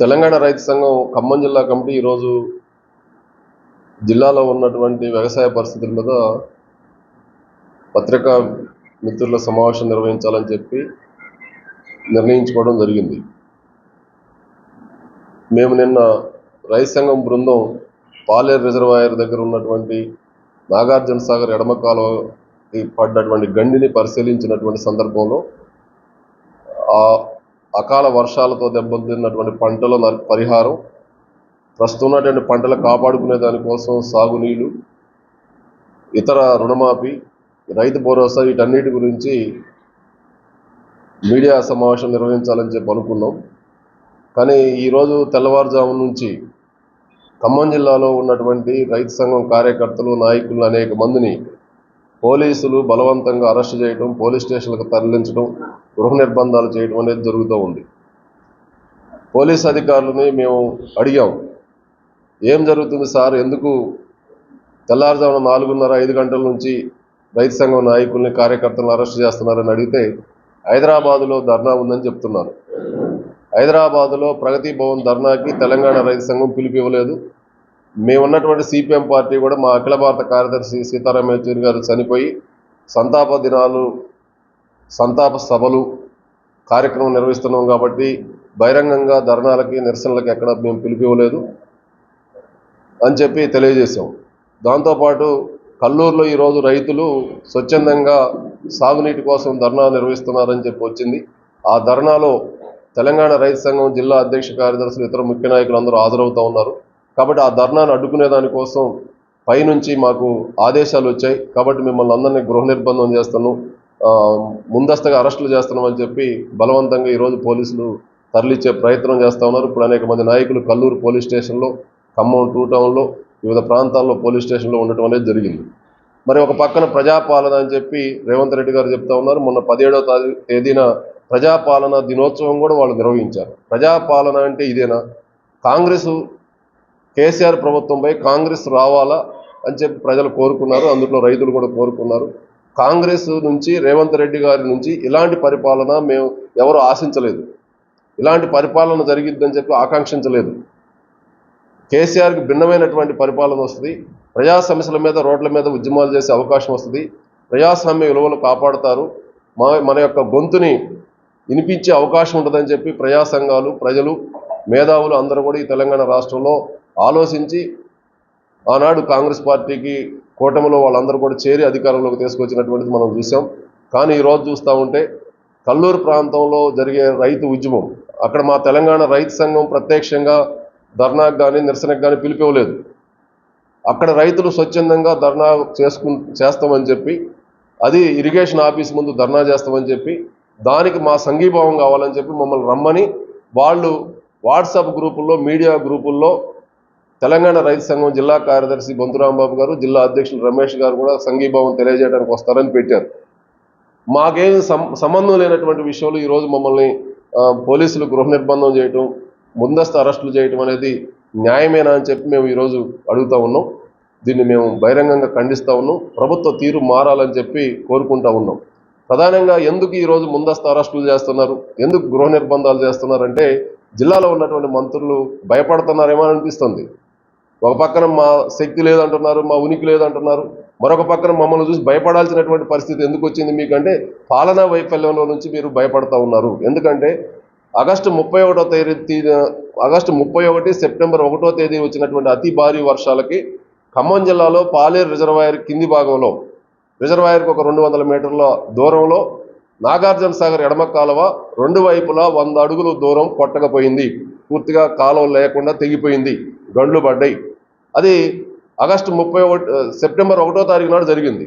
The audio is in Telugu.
తెలంగాణ రైతు సంఘం ఖమ్మం జిల్లా కమిటీ ఈరోజు జిల్లాలో ఉన్నటువంటి వ్యవసాయ పరిస్థితుల మీద పత్రికా మిత్రుల సమావేశం నిర్వహించాలని చెప్పి నిర్ణయించుకోవడం జరిగింది. మేము నిన్న రైతు సంఘం బృందం పాలేరు రిజర్వాయర్ దగ్గర ఉన్నటువంటి నాగార్జున సాగర్ ఎడమ కాలువకి పడ్డటువంటి గండిని పరిశీలించినటువంటి సందర్భంలో అకాల వర్షాలతో దెబ్బతిన్నటువంటి పంటల పరిహారం ప్రస్తుతం ఉన్నటువంటి పంటలు కాపాడుకునే దానికోసం సాగునీళ్ళు ఇతర రుణమాఫీ రైతు భరోసా వీటన్నిటి గురించి మీడియా సమావేశం నిర్వహించాలని చెప్పి అనుకున్నాం. కానీ ఈరోజు తెల్లవారుజాము నుంచి ఖమ్మం జిల్లాలో ఉన్నటువంటి రైతు సంఘం కార్యకర్తలు నాయకులు అనేక మందిని పోలీసులు బలవంతంగా అరెస్ట్ చేయడం పోలీస్ స్టేషన్లకు తరలించడం గృహ నిర్బంధాలు చేయడం అనేది జరుగుతూ ఉంది. పోలీస్ అధికారులని మేము అడిగాం. ఏం జరుగుతుంది సార్? ఎందుకు తెల్లారుజామున నాలుగున్నర ఐదు గంటల నుంచి రైతు సంఘం నాయకుల్ని కార్యకర్తలను అరెస్ట్ చేస్తున్నారని అడిగితే హైదరాబాదులో ధర్నా ఉందని చెప్తున్నారు. హైదరాబాదులో ప్రగతి భవన్ ధర్నాకి తెలంగాణ రైతు సంఘం పిలిపివ్వలేదు మేమున్నటువంటి సిపిఎం పార్టీ కూడా మా అఖిల భారత కార్యదర్శి సీతారాం యేచూరి గారు చనిపోయి సంతాప దినాలు సంతాప సభలు కార్యక్రమం నిర్వహిస్తున్నాం కాబట్టి బహిరంగంగా ధర్నాలకి నిరసనలకి ఎక్కడ మేము పిలిపివ్వలేదు అని చెప్పి తెలియజేశాం. దాంతోపాటు కల్లూరులో ఈరోజు రైతులు స్వచ్ఛందంగా సాగునీటి కోసం ధర్నా నిర్వహిస్తున్నారని చెప్పి వచ్చింది. ఆ ధర్నాలో తెలంగాణ రైతు సంఘం జిల్లా అధ్యక్ష కార్యదర్శులు ఇతర ముఖ్య నాయకులు అందరూ హాజరవుతూ ఉన్నారు. కాబట్టి ఆ ధర్నాను అడ్డుకునే దానికోసం పైనుంచి మాకు ఆదేశాలు వచ్చాయి. కాబట్టి మిమ్మల్ని అందరినీ గృహ నిర్బంధం చేస్తాను. ముందస్తుగా అరెస్టులు చేస్తున్నామని చెప్పి బలవంతంగా ఈరోజు పోలీసులు తరలిచ్చే ప్రయత్నం చేస్తూ ఉన్నారు. ఇప్పుడు అనేక మంది నాయకులు కల్లూరు పోలీస్ స్టేషన్లో ఖమ్మం టూ టౌన్లో వివిధ ప్రాంతాల్లో పోలీస్ స్టేషన్లో ఉండటం అనేది జరిగింది. మరి ఒక పక్కన ప్రజాపాలన అని చెప్పి రేవంత్ రెడ్డి గారు చెప్తా ఉన్నారు. మొన్న పదిహేడవ తేదీన ప్రజాపాలన దినోత్సవం కూడా వాళ్ళు నిర్వహించారు. ప్రజాపాలన అంటే ఇదేనా? కాంగ్రెస్ కేసీఆర్ ప్రభుత్వంపై కాంగ్రెస్ రావాలా అని చెప్పి ప్రజలు కోరుకున్నారు. అందులో రైతులు కూడా కోరుకున్నారు. కాంగ్రెస్ నుంచి రేవంత్ రెడ్డి గారి నుంచి ఇలాంటి పరిపాలన మేము ఎవరు ఆశించలేదు. ఇలాంటి పరిపాలన జరిగిద్దని చెప్పి ఆకాంక్షించలేదు. కేసీఆర్కి భిన్నమైనటువంటి పరిపాలన వస్తుంది. ప్రజా సమస్యల మీద రోడ్ల మీద ఉద్యమాలు చేసే అవకాశం వస్తుంది. ప్రజాస్వామ్య విలువలు కాపాడుతారు. మా మన యొక్క గొంతుని వినిపించే అవకాశం ఉంటుందని చెప్పి ప్రజా సంఘాలు ప్రజలు మేధావులు అందరూ కూడా ఈ తెలంగాణ రాష్ట్రంలో ఆలోచించి ఆనాడు కాంగ్రెస్ పార్టీకి కూటమిలో వాళ్ళందరూ కూడా చేరి అధికారంలోకి తీసుకొచ్చినటువంటిది మనం చూసాం. కానీ ఈరోజు చూస్తూ ఉంటే కల్లూరు ప్రాంతంలో జరిగే రైతు ఉద్యమం అక్కడ మా తెలంగాణ రైతు సంఘం ప్రత్యక్షంగా ధర్నాకు కానీ నిరసనకు కానీ పిలిపివ్వలేదు. అక్కడ రైతులు స్వచ్ఛందంగా ధర్నా చేసుకు చేస్తామని చెప్పి అది ఇరిగేషన్ ఆఫీస్ ముందు ధర్నా చేస్తామని చెప్పి దానికి మా సంఘీభావం కావాలని చెప్పి మమ్మల్ని రమ్మని వాళ్ళు వాట్సాప్ గ్రూపుల్లో మీడియా గ్రూపుల్లో తెలంగాణ రైతు సంఘం జిల్లా కార్యదర్శి బొంతురాంబాబు గారు జిల్లా అధ్యక్షులు రమేష్ గారు కూడా సంఘీభావం తెలియజేయడానికి వస్తారని పెట్టారు. మాకేం సం- సంబంధం లేనటువంటి విషయంలో ఈరోజు మమ్మల్ని పోలీసులు గృహ నిర్బంధం చేయటం ముందస్తు అరెస్టులు చేయటం అనేది న్యాయమేనా అని చెప్పి మేము ఈరోజు అడుగుతా ఉన్నాం. దీన్ని మేము బహిరంగంగా ఖండిస్తూ ఉన్నాం. ప్రభుత్వ తీరు మారాలని చెప్పి కోరుకుంటా ఉన్నాం. ప్రధానంగా ఎందుకు ఈరోజు ముందస్తు అరెస్టులు చేస్తున్నారు? ఎందుకు గృహ నిర్బంధాలు చేస్తున్నారంటే జిల్లాలో ఉన్నటువంటి మంత్రులు భయపడుతున్నారేమో అనిపిస్తుంది. ఒక పక్కన మా శక్తి లేదంటున్నారు మా ఉనికి లేదంటున్నారు మరొక పక్కన మమ్మల్ని చూసి భయపడాల్సినటువంటి పరిస్థితి ఎందుకు వచ్చింది మీకంటే పాలనా వైఫల్యంలో నుంచి మీరు భయపడతా ఉన్నారు. ఎందుకంటే ఆగస్టు ముప్పై ఒకటో తేదీ ఆగస్టు ముప్పై ఒకటి సెప్టెంబర్ ఒకటో తేదీ వచ్చినటువంటి అతి భారీ వర్షాలకి ఖమ్మం జిల్లాలో పాలేరు రిజర్వాయర్ కింది భాగంలో రిజర్వాయర్కి ఒక రెండు వందల మీటర్ల దూరంలో నాగార్జున సాగర్ ఎడమ కాలువ రెండు వైపులా వంద అడుగులు దూరం కొట్టకపోయింది. పూర్తిగా కాలువ లేకుండా తెగిపోయింది. గండ్లు పడ్డాయి. అది ఆగస్టు ముప్పై సెప్టెంబర్ ఒకటో తారీఖు నాడు జరిగింది.